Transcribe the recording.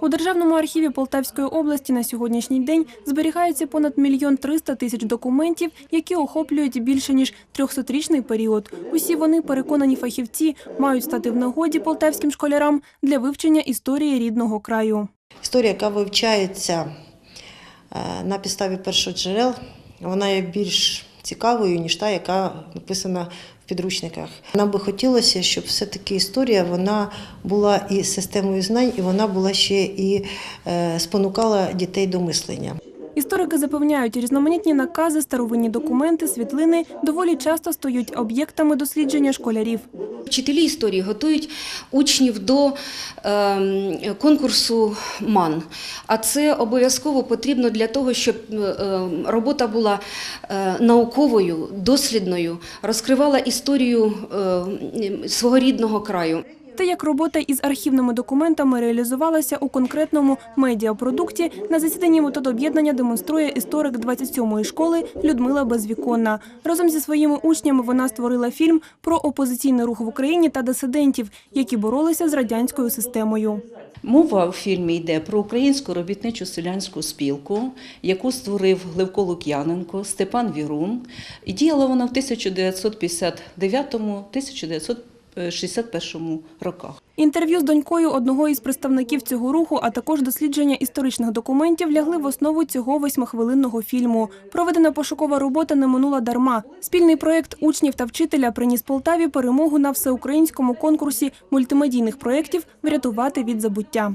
У Державному архіві Полтавської області на сьогоднішній день зберігається понад мільйон триста тисяч документів, які охоплюють більше ніж 300-річний період. Усі вони, переконані фахівці, мають стати в нагоді полтавським школярам для вивчення історії рідного краю. Історія, яка вивчається е, на підставі першоджерел, вона є більш цікавою, ніж та, яка написана в підручниках. Нам би хотілося, щоб все-таки історія вона була і системою знань, і вона була ще і е, спонукала дітей до мислення. Історики запевняють, різноманітні накази, старовинні документи, світлини доволі часто стають об'єктами дослідження школярів. Вчителі історії готують учнів до ем, конкурсу МАН. А це обов'язково потрібно для того, щоб е, ем, робота була е, науковою, дослідною, розкривала історію е, свого рідного краю. Те, як робота із архівними документами реалізувалася у конкретному медіапродукті, на засіданні методоб'єднання демонструє історик 27-ї школи Людмила Безвіконна. Разом зі своїми учнями вона створила фільм про опозиційний рух в Україні та дисидентів, які боролися з радянською системою. Мова у фільмі йде про українську робітничу селянську спілку, яку створив Левко Лук'яненко, Степан Вірун. І діяла вона в 1959-1961 роках. Інтерв'ю з донькою одного із представників цього руху, а також дослідження історичних документів лягли в основу цього восьмихвилинного фільму. Проведена пошукова робота не минула дарма. Спільний проєкт учнів та вчителя приніс Полтаві перемогу на всеукраїнському конкурсі мультимедійних проєктів Врятувати від забуття.